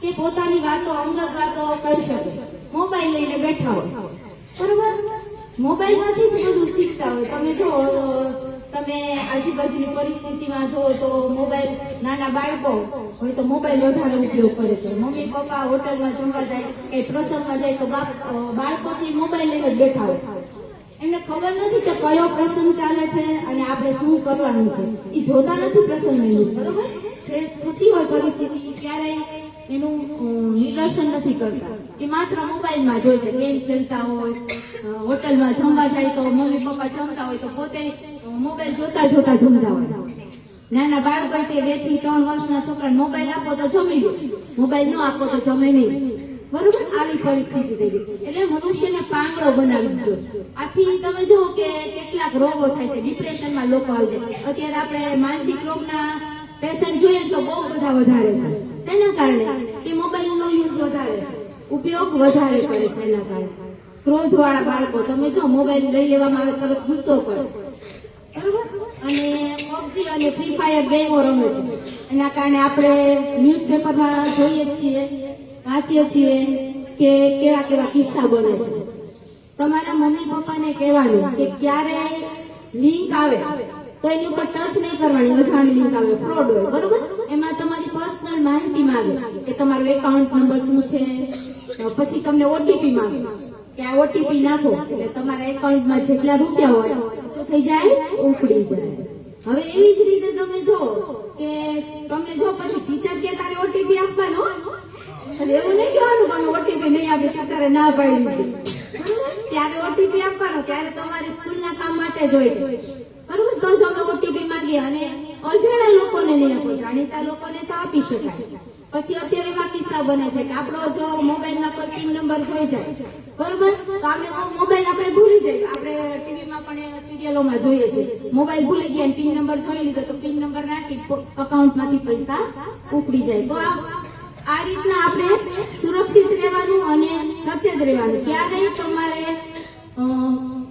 કે પોતાની વાતો અંગત વાતો કરી શકે. મોબાઈલ લઈને બેઠા હોય. બરોબર? મોબાઈલમાંથી જ બધું શીખતા હોય. તમે જો, તમે આજુબાજુની પરિસ્થિતિમાં જો તો મોબાઈલ નાના બાળકો હોય તો મોબાઈલ વધારે ઉપયોગ કરે છે. મમ્મી, પપ્પા હોટલમાં જમવા જાય કે પ્રસંગમાં જાય તો બાળકો છે મોબાઈલ લઈને બેઠા હોય. એમને ખબર નથી કે કયો પ્રસંગ ચાલે છે અને આપણે શું કરવાનું છે. એ જોતા નથી પ્રસંગ બરોબર? જે થતી હોય પરિસ્થિતિ ત્યારે એનું નિદર્શન નથી કરતા. એ માત્ર મોબાઈલમાં જોઈ છે, ગેમ ખેલતા હોય હોટલમાં જમવા જાય તો મમ્મી પપ્પા જમતા હોય તો પોતે મોબાઈલ જોતા જોતા જમતા હોય. નાના બાળકો તે બેથી ત્રણ વર્ષના છોકરાને મોબાઈલ આપો તો જમી લે. મોબાઈલ ન આપો તો જમે નહીં. બરોબર? આવી પરિસ્થિતિ થઈ ગઈ. એટલે મનુષ્યને પાંગળો બનાવી દીધો. આથી તમે જુઓ કે કેટલાક રોગો થાય છે. ડિપ્રેશનમાં લોકો આવી જાય. અત્યારે આપણે માનસિક રોગના પેશન્ટ જોઈએ તો બહુ બધા વધારે છે. તેના કારણે? કે મોબાઈલનો યુઝ વધારે છે. ઉપયોગ વધારે કરે છે એના કારણે. ક્રોધ વાળા બાળકો, તમે જો મોબાઈલ લઈ લેવામાં આવે તરત ગુસ્સો કરો. અને પબજી અને ફ્રી ફાયર ગેમો રમે છે. એના કારણે આપણે ન્યૂઝપેપરમાં જોઈએ છીએ, વાંચીએ છીએ કે કેવા કેવા કિસ્સા બને છે. તમારા મમ્મી પપ્પાને કહેવાનું કે ક્યારે લિંક આવે તો એની ઉપર ટચ નહીં કરવાની અજાણી લિંક આવે. ફ્રોડ હોય, બરોબર? એમાં તમારી પર્સનલ માહિતી માંગે કે તમારો એકાઉન્ટ નંબર શું છે? પછી તમને ઓટીપી માંગે કે આ ઓટીપી નાખો, એટલે તમારા એકાઉન્ટમાં જેટલા રૂપિયા હોય થઈ જાય? ઉપડી જાય. હવે એવી જ રીતે તમે જો કે તમને જો પછી ટીચર કે તારે ઓટીપી આપવાનો એવું નહીં કહેવાનું તમે ઓટીપી નહીં આપી ટીચરે ના પાડી. ત્યારે ઓટીપી આપવાનો, ત્યારે તમારે સ્કૂલના કામ માટે જોઈએ. બરોબર તો જ અમે ઓટીપી માંગીએ અને અજાણ્યા લોકોને નહીં આપો જાણીતા લોકોને તો આપી શકાય. પછી અત્યારે એવા કિસ્સા બને છે કે આપણો જો મોબાઈલના પર પિન નંબર જોઈ જાય, બરોબર? તો આપણે મોબાઈલ આપણે ભૂલી જાય આપણે ટીવીમાં પણ સિરિયલોમાં જોઈએ છે. મોબાઈલ ભૂલી ગયા પિન નંબર જોઈ લીધો તો પિન નંબર નાખી અકાઉન્ટમાંથી પૈસા ઉપડી જાય. તો આ રીતના આપણે સુરક્ષિત રહેવાનું અને સચેત રહેવાનું. ક્યારેય તમારે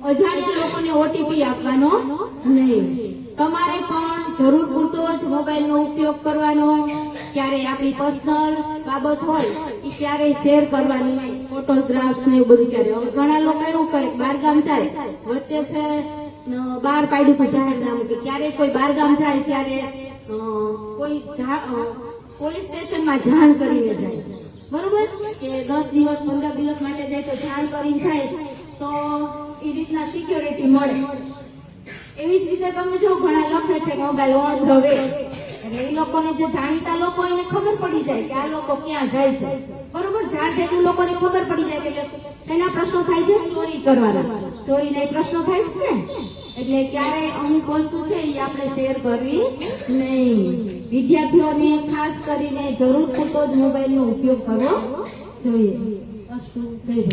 અજાણ્યા લોકોને ઓટીપી આપવાનો નહીં. તમારે પણ જરૂર પૂરતો જ મોબાઈલનો ઉપયોગ કરવાનો. ક્યારેય આપણી પર્સનલ બાબત હોય એ ક્યારેય શેર કરવાની ફોટોગ્રાફ્સ ને એવું બધું ક્યારે ઘણા લોકો એવું કરે બાર ગામ જાય, વચ્ચે છે બાર પાડ્યું પણ જાહેરનામું કે ક્યારેય કોઈ બાર ગામ જાય ત્યારે કોઈ પોલીસ સ્ટેશનમાં જાણ કરીને જાય. બરોબર? કે દસ દિવસ, પંદર દિવસ માટે જાય તો જાણ કરીને જાય. તો એ રીતના સિક્યોરિટી મળે. એવી જ રીતે તમે જો ઘણા લખે છે કે મોબાઈલ ઓન ધ એટલે એ લોકોને જે જાણીતા લોકો એને ખબર પડી જાય કે આ લોકો ક્યાં જાય છે. બરોબર? જાણ ભેગું લોકોને ખબર પડી જાય કે એના પ્રશ્નો થાય છે? ચોરી કરવાના. ચોરીના પ્રશ્નો થાય છે ને? એટલે ક્યારેય અમુક વસ્તુ છે એ આપણે શેર કરવી નહીં. વિદ્યાર્થીઓને ખાસ કરીને જરૂર પૂરતો જ મોબાઈલનો ઉપયોગ કરવો જોઈએ. વસ્તુ થઈ